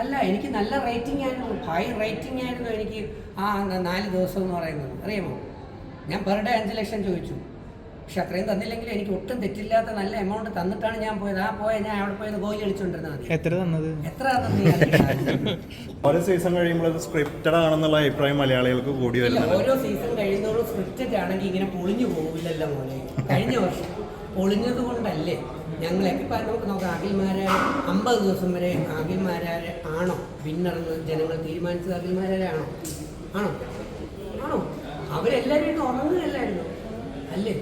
അല്ല എനിക്ക് നല്ല റേറ്റിംഗ് ആയിരുന്നു. ഹൈ റേറ്റിംഗ് ആയിരുന്നു എനിക്ക് ആ നാല് ദിവസം എന്ന് പറയുന്നത്. അറിയാമോ? ഞാൻ പെർ ഡേ അഞ്ച് ലക്ഷം ചോദിച്ചു. പക്ഷെ അത്രയും തന്നില്ലെങ്കിൽ എനിക്ക് ഒട്ടും തെറ്റില്ലാത്ത നല്ല എമൗണ്ട് തന്നിട്ടാണ് ഞാൻ പോയത്. ആ പോയ ഞാൻ അവിടെ പോയത് ഗോലി കളിച്ചോണ്ടിരുന്നത് എത്ര തന്നത്? എത്ര ഓരോ സീസൺ കഴിയുമ്പോൾ സ്ക്രിപ്റ്റഡ് ആണെന്നുള്ള അഭിപ്രായം മലയാളികൾക്ക് കൂടി വരുന്നത് ഓരോ സീസൺ കഴിയുന്നതോടും സ്ക്രിപ്റ്റഡ് ആണെങ്കിൽ ഇങ്ങനെ പൊളിഞ്ഞു പോകില്ലല്ലോ മോനെ. കഴിഞ്ഞ വർഷം പൊളിഞ്ഞത് കൊണ്ടല്ലേ? ഞങ്ങളൊക്കെ പറഞ്ഞു നമുക്ക് അഖിൽമാരെ അമ്പത് ദിവസം വരെ അഖിൽമാരെ ആണോ വിന്നറെന്ന് ജനങ്ങൾ തീരുമാനിച്ചത് അഖിൽമാരെ ആണോ? ആണോ? അവരെല്ലാവരും ഇരുന്ന് ഉറങ്ങുകയല്ലായിരുന്നു? അല്ലേ?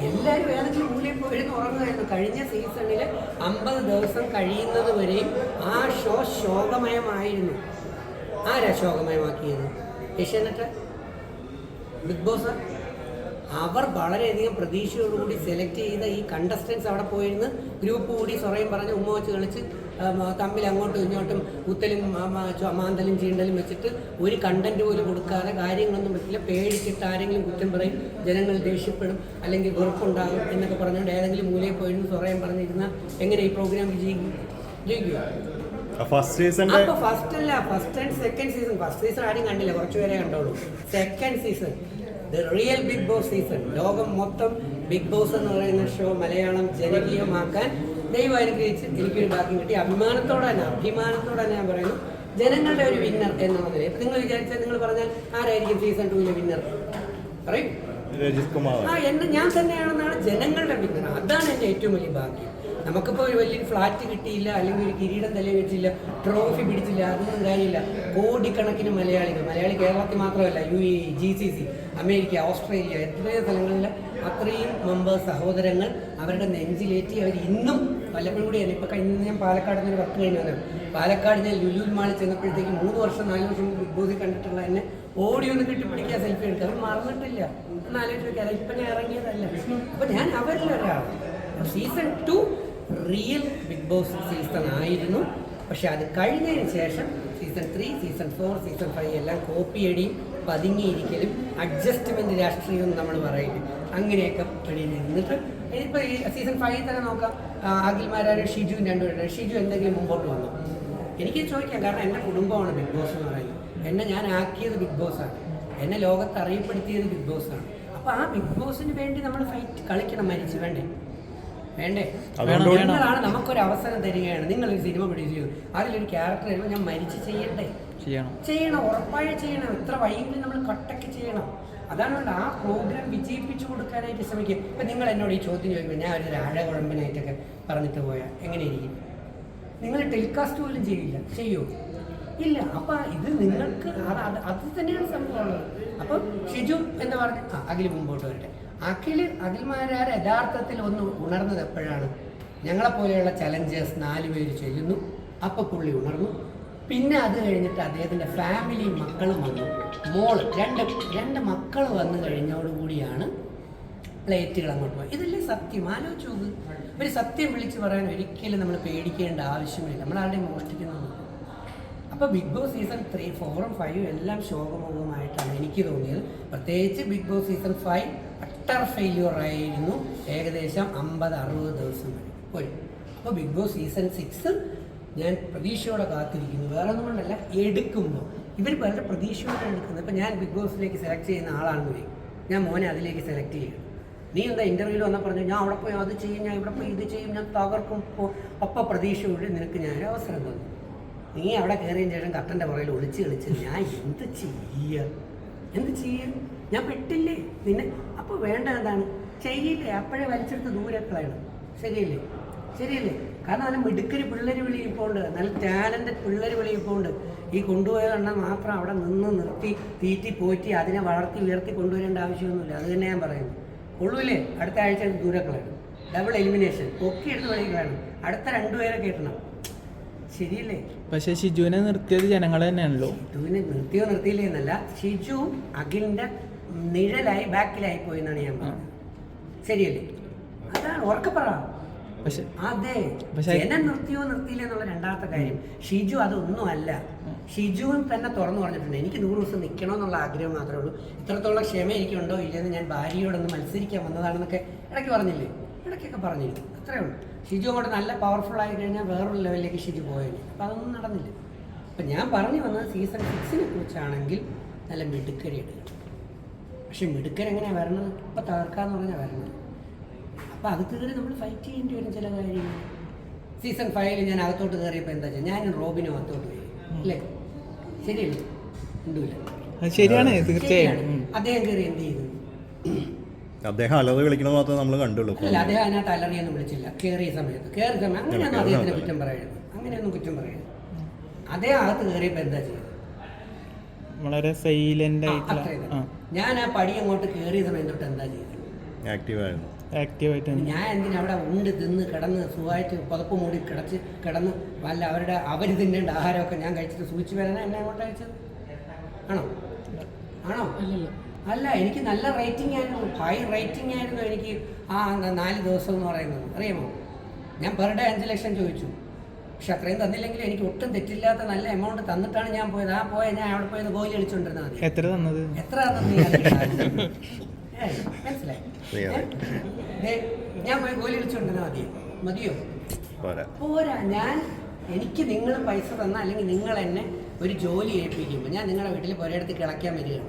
എല്ലാവരും ഏതെങ്കിലും മൂലയിൽ പോയിരുന്നു ഉറങ്ങുമായിരുന്നു കഴിഞ്ഞ സീസണിൽ അമ്പത് ദിവസം കഴിയുന്നത് വരെയും ആ ഷോ ശോകമയമായിരുന്നു. ആരാ ശോകമയമാക്കിയത്? ഏഷ്യാനെറ്റ്? Bigg Boss? അവർ വളരെയധികം പ്രതീക്ഷയോടുകൂടി സെലക്ട് ചെയ്ത ഈ കണ്ടസ്റ്റൻസ് അവിടെ പോയിരുന്ന് ഗ്രൂപ്പ് കൂടി സ്വറയും പറഞ്ഞ് ഉമ്മ വെച്ച് കളിച്ച് തമ്മിൽ അങ്ങോട്ടും ഇങ്ങോട്ടും കുത്തലും മാന്തലും ചീണ്ടലും വെച്ചിട്ട് ഒരു കണ്ടന്റ് പോലും കൊടുക്കാതെ കാര്യങ്ങളൊന്നും പറ്റില്ല. പേടിച്ചിട്ട് ആരെങ്കിലും കുറ്റം പറയും ജനങ്ങൾ ദേഷ്യപ്പെടും അല്ലെങ്കിൽ വെറുപ്പുണ്ടാകും എന്നൊക്കെ പറഞ്ഞുകൊണ്ട് ഏതെങ്കിലും മൂലയിൽ പോയിരുന്നു സ്വറയും പറഞ്ഞിരുന്ന എങ്ങനെ ഈ പ്രോഗ്രാം വിജയിക്കും ജയിക്കുക ഫസ്റ്റ് സീസൺ ഫസ്റ്റ് അല്ല first and second season first season ആരും കണ്ടില്ല കുറച്ചുപേരെ കണ്ടോളൂ second season the real Bigg Boss season ലോകം മൊത്തം ബിഗ് ബോസ് എന്ന് പറയുന്ന ഷോ മലയാളം ജനകീയമാക്കാൻ ദൈവം അനുഗ്രഹിച്ച് എനിക്കൊരു ഭാഗ്യം കിട്ടി. അഭിമാനത്തോടെ തന്നെ അഭിമാനത്തോടെ തന്നെ ഞാൻ പറയുന്നു ജനങ്ങളുടെ ഒരു വിന്നർ എന്ന നിലയിൽ. ഇപ്പൊ നിങ്ങൾ വിചാരിച്ചാൽ നിങ്ങൾ പറഞ്ഞാൽ ആരായിരിക്കും സീസൺ ടൂവിലെ വിന്നർ പറയും. ആ എന്നെ ഞാൻ തന്നെയാണെന്നാണ് ജനങ്ങളുടെ വിന്നർ അതാണ് എന്റെ ഏറ്റവും വലിയ ഭാഗ്യം. നമുക്കിപ്പോൾ ഒരു വലിയൊരു ഫ്ലാറ്റ് കിട്ടിയില്ല അല്ലെങ്കിൽ ഒരു കിരീടം തല വെച്ചില്ല ട്രോഫി പിടിച്ചില്ല അതൊന്നും കാര്യമില്ല. കോടിക്കണക്കിന് മലയാളികൾ മലയാളി കേരളത്തിൽ മാത്രമല്ല U A G C C America Australia എത്രയോ സ്ഥലങ്ങളിൽ അത്രയും മെമ്പേഴ്സ് സഹോദരങ്ങൾ അവരുടെ നെഞ്ചിലേറ്റി അവർ ഇന്നും വല്ലപ്പോഴും കൂടിയാണ് ഇപ്പോൾ കഴിഞ്ഞ ഞാൻ പാലക്കാട് നിന്ന് വർക്ക് കഴിഞ്ഞു വന്നത് പാലക്കാട് ഞാൻ ലുലുൽ മാളിൽ ചെന്നപ്പോഴത്തേക്ക് മൂന്ന് വർഷം നാല് വർഷം ബിഗ് ബോസിൽ കണ്ടിട്ടുള്ള എന്നെ ഓടി ഒന്ന് കെട്ടിപ്പിടിക്കുക സെൽഫി എടുക്കുക അവർ മറന്നിട്ടില്ല. ഒന്ന് ആലോചിച്ച് നോക്കിയാൽ ഇപ്പം ഞാൻ ഇറങ്ങിയതല്ല. അപ്പം ഞാൻ അവരിലൊരാൾ season two real Bigg Boss season ആയിരുന്നു. പക്ഷെ അത് കഴിഞ്ഞതിന് ശേഷം season three season four season five എല്ലാം കോപ്പിയടിയും പതുങ്ങിയിരിക്കലും അഡ്ജസ്റ്റ്മെന്റ് രാഷ്ട്രീയം നമ്മൾ പറയും അങ്ങനെയൊക്കെ വെളിയിൽ നിന്നിട്ട് ഇനിയിപ്പോൾ ഈ സീസൺ ഫൈവ് തന്നെ നോക്കാം. അഖിൽമാരാരും ഷിജു രണ്ടുപേരുടെ ഷിജു എന്തെങ്കിലും മുമ്പോട്ട് വന്നു? എനിക്ക് ചോദിക്കാം. കാരണം എന്റെ കുടുംബമാണ് ബിഗ് ബോസ് എന്ന് പറയുന്നത്. എന്നെ ഞാൻ ആക്കിയത് ബിഗ് ബോസാണ് എന്നെ ലോകത്ത് അറിയപ്പെടുത്തിയത് ബിഗ് ബോസാണ് അപ്പോൾ ആ ബിഗ് ബോസിന് വേണ്ടി നമ്മൾ ഫൈറ്റ് കളിക്കണം മരിച്ചു വേണ്ടേ? വേണ്ടേ? നിങ്ങളാണ് നമുക്കൊരു അവസരം തരികയാണ്. നിങ്ങളൊരു സിനിമ പ്രൊഡ്യൂസ് ചെയ്തു അതിലൊരു ക്യാരക്ടർ വരുമ്പോൾ ഞാൻ മരിച്ച് ചെയ്യണ്ടേ? ചെയ്യണം. ചെയ്യണം ഉറപ്പായും ചെയ്യണം. എത്ര വൈകി നമ്മൾ കട്ടൊക്കെ ചെയ്യണം. അതാണ് ആ പ്രോഗ്രാം വിജയിപ്പിച്ചു കൊടുക്കാനായിട്ട് ശ്രമിക്കുക ഇപ്പം നിങ്ങൾ എന്നോട് ഈ ചോദ്യം ചോദിക്കുമ്പോൾ ഞാൻ ഒരു രാഴകുഴമ്പനായിട്ടൊക്കെ പറഞ്ഞിട്ട് പോയാൽ എങ്ങനെയിരിക്കും നിങ്ങൾ ടെലികാസ്റ്റ് പോലും ചെയ്യില്ല. ചെയ്യുമോ ഇല്ല. അപ്പം ഇത് നിങ്ങൾക്ക് അത് അത് തന്നെയാണ് സംഭവമുള്ളത് അപ്പം ഷിജു എന്ന് പറഞ്ഞ് ആ അഖിൽ മുമ്പോട്ട് വരട്ടെ. അഖിൽ അഖിൽമാരാർ യഥാർത്ഥത്തിൽ ഒന്ന് ഉണർന്നത് എപ്പോഴാണ്? ഞങ്ങളെപ്പോലെയുള്ള ചലഞ്ചേഴ്സ് നാല് പേര് ചെല്ലുന്നു അപ്പോൾ പുള്ളി ഉണർന്നു. പിന്നെ അത് കഴിഞ്ഞിട്ട് അദ്ദേഹത്തിന്റെ ഫാമിലി മക്കളും വന്നു. മോൾ രണ്ട് രണ്ട് മക്കൾ വന്നു കഴിഞ്ഞോടുകൂടിയാണ് പ്ലേറ്റുകൾ അങ്ങോട്ട് പോയി ഇതല്ലേ സത്യം? ആലോചിച്ചു ഒരു സത്യം വിളിച്ച് പറയാൻ ഒരിക്കലും നമ്മൾ പേടിക്കേണ്ട ആവശ്യമില്ല. നമ്മൾ ആരുടെയും മോഷ്ടിക്കുന്നത് അപ്പോൾ ബിഗ് ബോസ് സീസൺ ത്രീ ഫോറും ഫൈവും എല്ലാം ശോകമുഖമായിട്ടാണ് എനിക്ക് തോന്നിയത്. പ്രത്യേകിച്ച് Bigg Boss season five utter failure ആയിരുന്നു ഏകദേശം അമ്പത് അറുപത് ദിവസം വരെ. പോയി. അപ്പോൾ ബിഗ് ബോസ് സീസൺ സിക്സ് ഞാൻ പ്രതീക്ഷയോടെ കാത്തിരിക്കുന്നു. വേറെ ഒന്നും കൊണ്ടല്ല എടുക്കുമ്പോൾ ഇവർ വളരെ പ്രതീക്ഷയോടെ എടുക്കുന്നത് ഇപ്പം ഞാൻ ബിഗ് ബോസിലേക്ക് സെലക്ട് ചെയ്യുന്ന ആളാണെന്ന് വരും ഞാൻ മോനെ അതിലേക്ക് സെലക്ട് ചെയ്യണം. നീ എന്താ ഇന്റർവ്യൂവിൽ വന്നാൽ പറഞ്ഞു ഞാൻ അവിടെ പോയി അത് ചെയ്യും ഞാൻ ഇവിടെ പോയി ഇത് ചെയ്യും ഞാൻ തകർക്കും പോ- ഒപ്പം പ്രതീക്ഷയോടെ നിനക്ക് ഞാൻ അവസരം തന്നു. നീ അവിടെ കയറിയതിന് ശേഷം കട്ടന്റെ പുറകിൽ ഒളിച്ച് കളിച്ച് ഞാൻ എന്ത് ചെയ്യുക എന്ത് ചെയ്യ? ഞാൻ പെട്ടില്ലേ? നിന്നെ അപ്പോൾ വേണ്ട എന്താണ് ചെയ്യില്ലേ? അപ്പോഴേ വലിച്ചെടുത്ത് ദൂരെ കളയണം ശരിയല്ലേ? ശരിയല്ലേ? കാരണം അതിന് മിടുക്കര് പിള്ളേർ വിളിയിപ്പോണ്ട് നല്ല ടാലന്റഡ് പിള്ളേർ വിളിയിപ്പോണ്ട് ഈ കൊണ്ടുപോയ എണ്ണം മാത്രം അവിടെ നിന്ന് നിർത്തി തീറ്റി പോറ്റി അതിനെ വളർത്തി ഉയർത്തി കൊണ്ടുവരേണ്ട ആവശ്യമൊന്നുമില്ല. അത് തന്നെ ഞാൻ പറയുന്നു. കൊള്ളൂല്ലേ? അടുത്ത ആഴ്ച ദൂരെ കളയണം ഡബിൾ എലിമിനേഷൻ ഒക്കെ എടുത്ത് വിളിക്കുകയാണ് അടുത്ത രണ്ടുപേരെ കേട്ടണം ശരിയല്ലേ? പക്ഷെ ഷിജുവിനെ നിർത്തിയത് ജനങ്ങൾ തന്നെയാണല്ലോ. ഷിജുവിനെ നിർത്തിയോ നിർത്തിയില്ലേ എന്നല്ല. ഷിജു അഖിലിന്റെ നിഴലായി ബാക്കിലായി പോയി എന്നാണ് ഞാൻ പറഞ്ഞത്. ശരിയല്ലേ? അതാണ് ഉറക്കപ്പറ പക്ഷെ അതെ. ജനം നിർത്തിയോ നിർത്തിയില്ല എന്നുള്ള രണ്ടാമത്തെ കാര്യം. ഷിജു അതൊന്നും അല്ല. ഷിജുവും തന്നെ തുറന്നു പറഞ്ഞിട്ടുണ്ട്. എനിക്ക് നൂറ് ദിവസം നിൽക്കണമെന്നുള്ള ആഗ്രഹം മാത്രമേ ഉള്ളൂ. ഇത്രത്തോളം ക്ഷമ എനിക്കുണ്ടോ ഇല്ലെന്ന് ഞാൻ ഭാര്യയോടൊന്ന് മത്സരിക്കാൻ വന്നതാണെന്നൊക്കെ ഇടയ്ക്ക് പറഞ്ഞില്ലേ? ഇടയ്ക്കൊക്കെ പറഞ്ഞിരുന്നു. അത്രേ ഉള്ളൂ. ഷിജു അങ്ങോട്ട് നല്ല പവർഫുൾ ആയി കഴിഞ്ഞാൽ വേറൊരു ലെവലിലേക്ക് ഷിജു പോയത് അപ്പം അതൊന്നും നടന്നില്ല. അപ്പം ഞാൻ പറഞ്ഞു വന്നത് സീസൺ സിക്സിനെ കുറിച്ചാണെങ്കിൽ നല്ല മിടുക്കരി എടുക്കണം പക്ഷെ മിടുക്കൻ എങ്ങനെയാണ് വരണത്? ഇപ്പം തകർക്കാന്ന് പറഞ്ഞാൽ വരണത്. അപ്പം അത് കയറി നമ്മൾ ഫൈറ്റ് ചെയ്യേണ്ടി വരും ചില കാര്യങ്ങൾ സീസൺ ഫൈവിൽ ഞാൻ അകത്തോട്ട് കയറിയപ്പോൾ എന്താ വെച്ചാൽ ഞാനും റോബിനും അകത്തോട്ട് പോയി. അല്ലേ? ശരിയല്ലേ? ഉണ്ടല്ല അത് ശരിയാണ് തീർച്ചയായും. അദ്ദേഹം കയറി എന്ത് ചെയ്തു? അദ്ദേഹം അലറി വിളിക്കണത് മാത്രമേ നമ്മൾ കണ്ടുള്ളൂ. അല്ല അദ്ദേഹം അതിനകത്ത് അലറിയൊന്നും വിളിച്ചില്ല. കയറിയ സമയത്ത്. കയറിയ സമയം അങ്ങനെയൊന്നും അദ്ദേഹത്തിന് കുറ്റം പറയരുത്. അങ്ങനെയൊന്നും കുറ്റം പറയരുത്. അദ്ദേഹം അകത്ത് കയറിയപ്പോൾ എന്താ ചെയ്തത്? വളരെ സൈലന്റ് ആയിട്ടുള്ള ആ. ഞാൻ ആ പടി അങ്ങോട്ട് കയറിയ സമയം തൊട്ട് എന്താ ചെയ്തത്? ആക്റ്റീവായിരുന്നു. ഞാൻ എന്തിനാ അവിടെ ഉണ്ട് തിന്ന് കിടന്ന് സുഖമായിട്ട് പുതപ്പ് മൂടി കിടച്ച് കിടന്ന് വല്ല അവരുടെ അവർ തിന്നേണ്ട ആഹാരമൊക്കെ ഞാൻ കഴിച്ചിട്ട് സൂചിച്ച് വരാനാ എന്നെ അങ്ങോട്ട് അയച്ചത്? ആണോ? ആണോ? അല്ല എനിക്ക് നല്ല റേറ്റിംഗ് ആയിരുന്നു. ഹൈ റേറ്റിംഗ് ആയിരുന്നു എനിക്ക് ആ നാല് ദിവസം എന്ന് പറയുന്നത്. അറിയാമോ? ഞാൻ പെർ ഡേ അഞ്ച് ലക്ഷം ചോദിച്ചു. പക്ഷെ അത്രയും തന്നില്ലെങ്കിൽ എനിക്ക് ഒട്ടും തെറ്റില്ലാത്ത നല്ല എമൗണ്ട് തന്നിട്ടാണ് ഞാൻ പോയത്. ആ പോയ ഞാൻ അവിടെ പോയത് ഗോലി അടിച്ചുകൊണ്ടിരുന്നത് എത്ര തന്നത്? എത്ര മനസ്സിലായി. ഞാൻ പോയി ഗോലി കളിച്ചുകൊണ്ടിരുന്നാൽ മതിയോ മതിയോ? പോരാ. പോരാ. ഞാൻ എനിക്ക് നിങ്ങൾ പൈസ തന്ന അല്ലെങ്കിൽ നിങ്ങൾ എന്നെ ഒരു ജോലി ഏൽപ്പിക്കുമ്പോൾ ഞാൻ നിങ്ങളുടെ വീട്ടിൽ പുരയിടത്ത് കിളയ്ക്കാൻ വരികയാണ്.